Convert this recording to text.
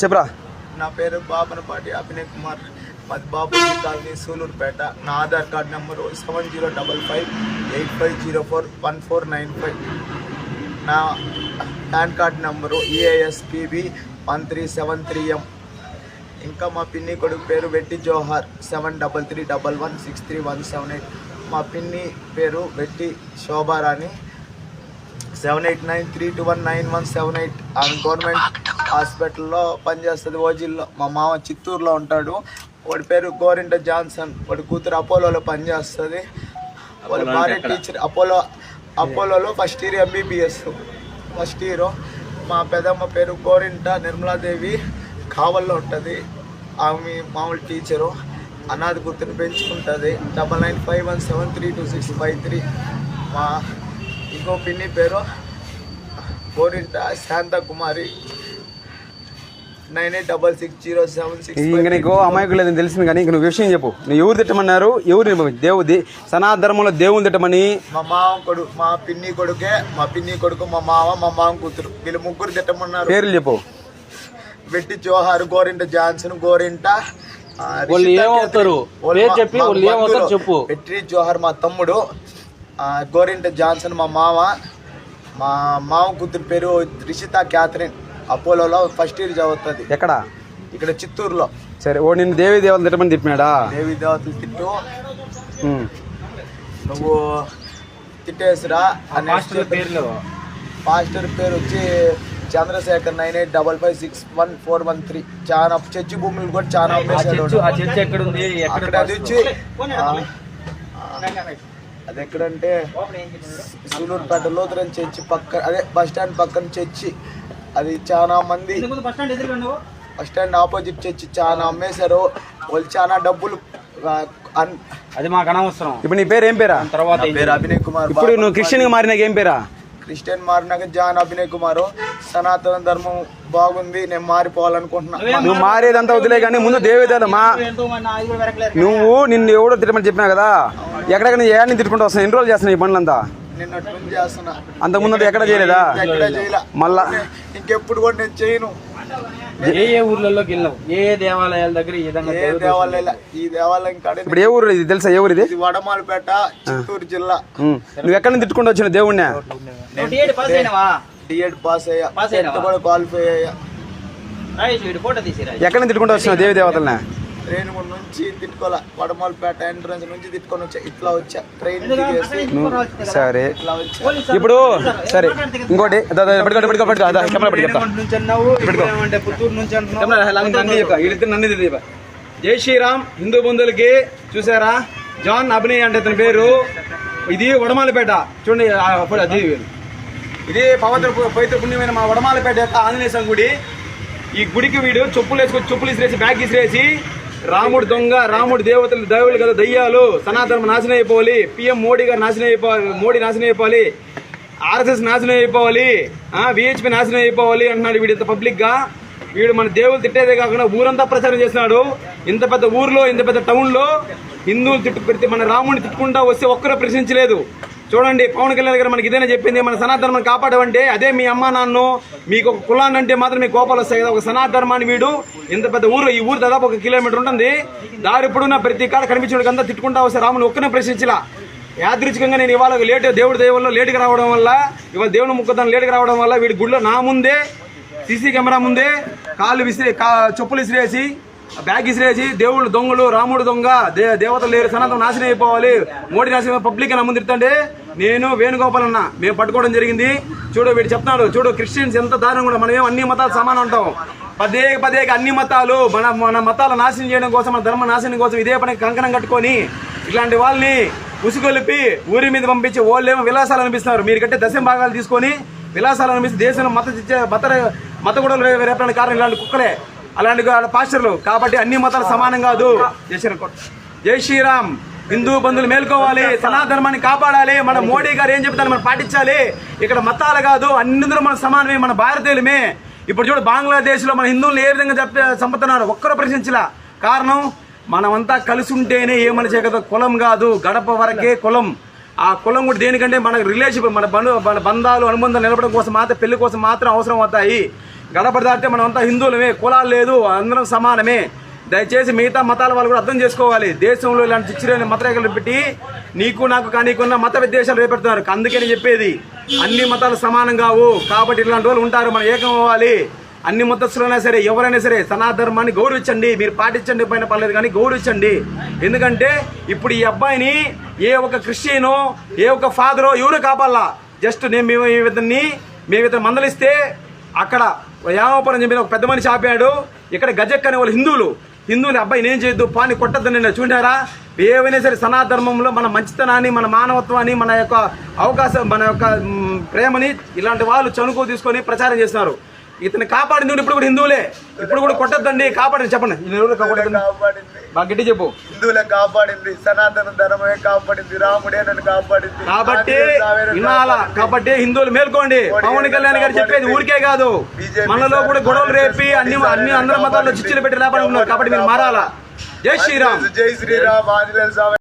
చెప్పరా. నా పేరు బాబనపాటి అభినయ్ కుమార్ మాది బాబు కాలనీ సూలూరుపేట. నా Aadhaar card number seven zero double five eight five zero four one four nine five. నా PAN card number E E A S P B one three seven three M. ఇంకా మా పిన్ని కొడుకు పేరు Vetti Johar seven double three double one six three one seven eight. మా పిన్ని పేరు Vetti Shobharani. Seven eight nine three two one nine one seven eight ఆమె government హాస్పిటల్లో పనిచేస్తుంది ఓజిల్లో మా మామ చిత్తూరులో ఉంటాడు. వాడి పేరు గోరింట జాన్సన్. వాడి కూతురు అపోలోలో పనిచేస్తుంది. వాళ్ళ భార్య teacher Apollo అపోలోలో first year MBBS first year. మా పెదమ్మ పేరు గోరింట నిర్మలాదేవి. కావల్లో ఉంటుంది. ఆమె మామూలు టీచరు. అనాథ గుర్తుని పెంచుకుంటుంది. Double nine five one seven three two six five three. మా ఇంకో పిన్ని పేరు Gorinta Shanta Kumari. Nine eight double six zero seven six ఇంక నీకు అమాయకులు లేదని తెలిసింది కానీ ఇంక నువ్వు విషయం చెప్పు. నువ్వు ఎవరు తిట్టమన్నారు? ఎవరు దేవు దే- సనాతన ధర్మంలో దేవుని తిట్టమని? మా మామ కొడుకు మా పిన్ని కొడుకే మా పిన్ని కొడుకు మా మామ మా మామ కూతురు. వీళ్ళు ముగ్గురు తిట్టమన్నారు. పేర్లు చెప్పు. వెట్టి జోహార్ గోరింట జాన్సన్ గోరింట వాళ్ళు ఏమవుతారు? చెప్పి వాళ్ళు ఏమవుతారు. చెప్పు. వెట్టి జోహార్ మా తమ్ముడు. గోరింట జాన్సన్ మా మామ మా మామ కూతురు పేరు రిషిత క్యాథరిన్. అపోలోలో ఫస్ట్ ఇయర్ చదువుతుంది ఎక్కడ? ఇక్కడ చిత్తూరులో. సరే ఓ నిన్ను దేవి దేవతలు తిట్టమని తిప్పినాడా దేవి దేవతలు తిట్టు. నువ్వు తిట్టేసిరా మాస్టర్ పేర్లు. పాస్టర్ పేరు వచ్చి Chandrashekar nine eight double five six one four one three. చాలా చర్చి భూములు కూడా చాలా అక్కడ అది వచ్చి అది ఎక్కడంటే సూలూరుపేట లోతురని చర్చి పక్క అదే బస్ స్టాండ్ పక్కన చర్చి. అది చాలా మంది బస్ స్టాండ్ ఆపోజిట్ చర్చి చాలా అమ్మేశారు. వాళ్ళు చాలా డబ్బులు అది మాకు అనవసరం. ఇప్పుడు నీ పేరు ఏం పేరా తర్వాత పేరు అభినయ్ కుమార్ ఇప్పుడు నువ్వు క్రిస్టియన్గా మారినాక ఏం పేరా? క్రిస్టియన్ మారినాక జాన్ అభినయ్ కుమార్ సనాతన ధర్మం బాగుంది నేను మారిపోవాలనుకుంటున్నా. నువ్వు మారేదంతా వదిలే కానీ ముందు దేవి దేవత మా నువ్వు నిన్ను ఎవడో తిట్టమని చెప్పినా కదా ఎక్కడెక్కడ ఏడాన్ని తిట్టుకుంటూ వస్తున్నావు? ఎన్ని రోజులు చేస్తున్నావు ఈ పనులంతా? అంతకుముందు ఎక్కడ చేయలేదా? ఎక్కడ చేయలే. మళ్ళా ఇంకెప్పుడు కూడా నేను చేయను. ఏ ఏ ఊర్లలోకి వెళ్ళినావు ఏ ఏ దేవాలయాల దగ్గర ఈ విధంగా ఏ దేవాలయం ఈ దేవాలయం కాడ ఇప్పుడు ఏ ఊరు ఇది? తెలుసా ఏ ఊరు ఇది ఇది వడమాలపేట చిత్తూరు జిల్లా. నువ్వు ఎక్కడి నుంచి తిట్టుకుంటూ వచ్చిన దేవుణ్ణి? డిఎడ్ పాస్ అయ్యా. క్వాలిఫై అయ్యా. ఫోటో తీసిరా? ఎక్కడి నుంచి తిట్టుకుంటూ వచ్చిన దేవి దేవతల్ని? రేణుగుంట నుంచి తిట్టుకోలే వడమాలపేట ఎంట్రన్స్ నుంచి తిట్టుకొని వచ్చా ఇట్లా వచ్చా ట్రైన్ సరే. ఇప్పుడు సరే ఇంకోటి. జై శ్రీరామ్ హిందూ బంధువులకి చూసారా? జాన్ అభినయ్ అంటే అతని పేరు. ఇది వడమాలపేట చూడండి అది ఇది పవిత్ర పవిత్ర పుణ్యమైన మా వడమాలపేట యొక్క ఆంజనేయ గుడి. ఈ గుడికి వీడు చెప్పులు వేసుకొని చెప్పులు ఇసిరేసి బ్యాగ్ ఇసిరేసి రాముడు దొంగ రాముడు దేవతలు దేవుళ్ళు కదా దయ్యాలు. సనాతనం నాశనం అయిపోవాలి. పిఎం మోడీ గారు నాశనం అయిపోవాలి మోడీ నాశనం అయిపోవాలి. ఆర్ఎస్ఎస్ నాశనం అయిపోవాలి. విహెచ్పి నాశనం అయిపోవాలి అంటున్నాడు వీడు ఇంత పబ్లిక్గా. వీడు మన దేవులు తిట్టేదే కాకుండా ఊరంతా ప్రచారం చేస్తున్నాడు. ఇంత పెద్ద ఊర్లో ఇంత పెద్ద టౌన్లో హిందువులు తిట్టు పెడితే మన రాముడిని తిట్టుకుంటా వస్తే ఒక్కరూ ప్రశ్నించలేదు. చూడండి పవన్ కళ్యాణ్ గారు మనకి ఇదేనే చెప్పింది మన సనాతనం కాపాడమంటే అదే మీ అమ్మా నాన్న మీకు ఒక కులాన్ని అంటే మాత్రం మీ కోపాలు వస్తాయి కదా. ఒక సనాతనమాన్ని వీడు ఇంత పెద్ద ఊరు ఈ ఊరు దాదాపు ఒక కిలోమీటర్ ఉంటుంది. దారి పొడవునా ప్రతి కాడ కనిపించడానికి అంతా తిట్టుకుంటా వస్తే రాముని ఒక్కనే ప్రశ్నించలా. యాదృచ్ఛికంగా నేను ఇవాళ లేట్ దేవుడి దేవుల్లో లేటుగా రావడం వల్ల ఇవాళ దేవుని ముక్కదాన్ని లేటుగా రావడం వల్ల వీడి గుడిలో నా ముందే సీసీ కెమెరా ముందే కాళ్ళు విసిరే కా చెప్పులు విసిరేసి బ్యాగ్ ఇసిరేసి దేవుళ్ళు దొంగలు రాముడు దొంగ దేవతలు లేరు సనాతనం నాశనం అయిపోవాలి. మోడీ నాశనం పబ్లిక్ అని ముందు నేను వేణుగోపాల్ అన్న. మేము పట్టుకోవడం జరిగింది. చూడు వీడు చెప్తున్నాడు. చూడు క్రిస్టియన్స్ ఎంత దారుణం కూడా మనం ఏం అన్ని మతాలు సమానం ఉంటాం పదే పదే అన్ని మతాలు మన మన మతాల నాశనం చేయడం కోసం మన ధర్మ నాశనం కోసం ఇదే పని కంకణం కట్టుకొని ఇట్లాంటి వాళ్ళని ఉసుగొలిపి ఊరి మీద పంపించి వాళ్ళేమో విలాసాలు అనిపిస్తున్నారు. మీరు కట్టే దశం భాగాలు తీసుకొని విలాసాలు అనిపిస్తే దేశంలో మత మత మత కూడా రేపడానికి కారణం ఇలాంటి కుక్కలే. అలాంటి పాస్టర్లు. కాబట్టి అన్ని మతాలు సమానం కాదు. జై శ్రీరామ్. జై శ్రీరామ్. హిందూ బంధువులు మేల్కోవాలి. సనాతనమాన్ని కాపాడాలి. మన మోడీ గారు ఏం చెప్తారు? మనం పాటించాలి. ఇక్కడ మతాలు కాదు. అన్నిందులో మన సమానమే. మన భారతీయులమే. ఇప్పుడు చూడు బంగ్లాదేశ్లో మన హిందువులు ఏ విధంగా చెప్తే చంపుతున్నారు? ఒక్కరూ ప్రశ్నించలా. కారణం మనమంతా కలిసి ఉంటేనే ఏ మనిషి కదా కులం కాదు. గడప వరకే కులం. ఆ కులం కూడా దేనికంటే మన రిలేషన్ మన బంధు మన బంధాలు అనుబంధాలు నిలబడడం కోసం మాత్రం పెళ్ళి కోసం మాత్రం అవసరం అవుతాయి. గడప దాటితే మనం అంతా హిందువులమే కులాలు లేదు అందరం సమానమే. దయచేసి మిగతా మతాల వాళ్ళు కూడా అర్థం చేసుకోవాలి. దేశంలో ఇలాంటి చిచ్చిరైన మతరేఖలు పెట్టి నీకు నాకు కానీకున్న మత విద్వేషాలు రేపెడుతున్నారు. అందుకని చెప్పేది అన్ని మతాలు సమానం కావు. కాబట్టి ఇలాంటి వాళ్ళు ఉంటారు మనం ఏకం అవ్వాలి. అన్ని మతస్థులైనా సరే ఎవరైనా సరే సనాధర్మాన్ని గౌరవించండి. మీరు పాటించండి పైన పర్లేదు కానీ గౌరవించండి. ఎందుకంటే ఇప్పుడు ఈ అబ్బాయిని ఏ ఒక క్రిస్టియనో ఏ ఒక ఫాదరో ఎవరు కాపాలా జస్ట్ నేను మేము ఇతన్ని మేము ఇతను మందలిస్తే అక్కడ వ్యాపారం చెప్పిన ఒక పెద్ద మనిషి ఆపాడు. ఇక్కడ గజక్ అనే వాళ్ళు హిందువులు. హిందువుని అబ్బాయి నేను చేయొద్దు పాని కొట్టద్దని చూడారా? ఏవైనా సరే సనాధర్మంలో మన మంచితనాన్ని మన మానవత్వాన్ని మన యొక్క అవకాశం మన యొక్క ప్రేమని ఇలాంటి వాళ్ళు చనుకో తీసుకొని ప్రచారం చేస్తున్నారు. ఇతన్ని కాపాడింది ఇప్పుడు కూడా హిందువులే. ఇప్పుడు కూడా కొట్టద్దండి కాపాడండి చెప్పండి? కాపాడింది. బాగా గట్టి చెప్పు. హిందువులను కాపాడింది. సనాతన ధర్మమే కాపాడింది. రాముడే నన్ను కాపాడింది. కాబట్టి వినాల. కాబట్టి హిందువులు మేల్కోండి. పవన్ కళ్యాణ్ గారు చెప్పేది ఊరికే కాదు. మనలో కూడా గొడవలు రేపి అన్ని అన్ని అందరి మతాల్లో చిచ్చులు పెట్టి లేపడుతున్నారు కాబట్టి మీరు మారాలా? జై శ్రీరామ్. జై శ్రీరామ్.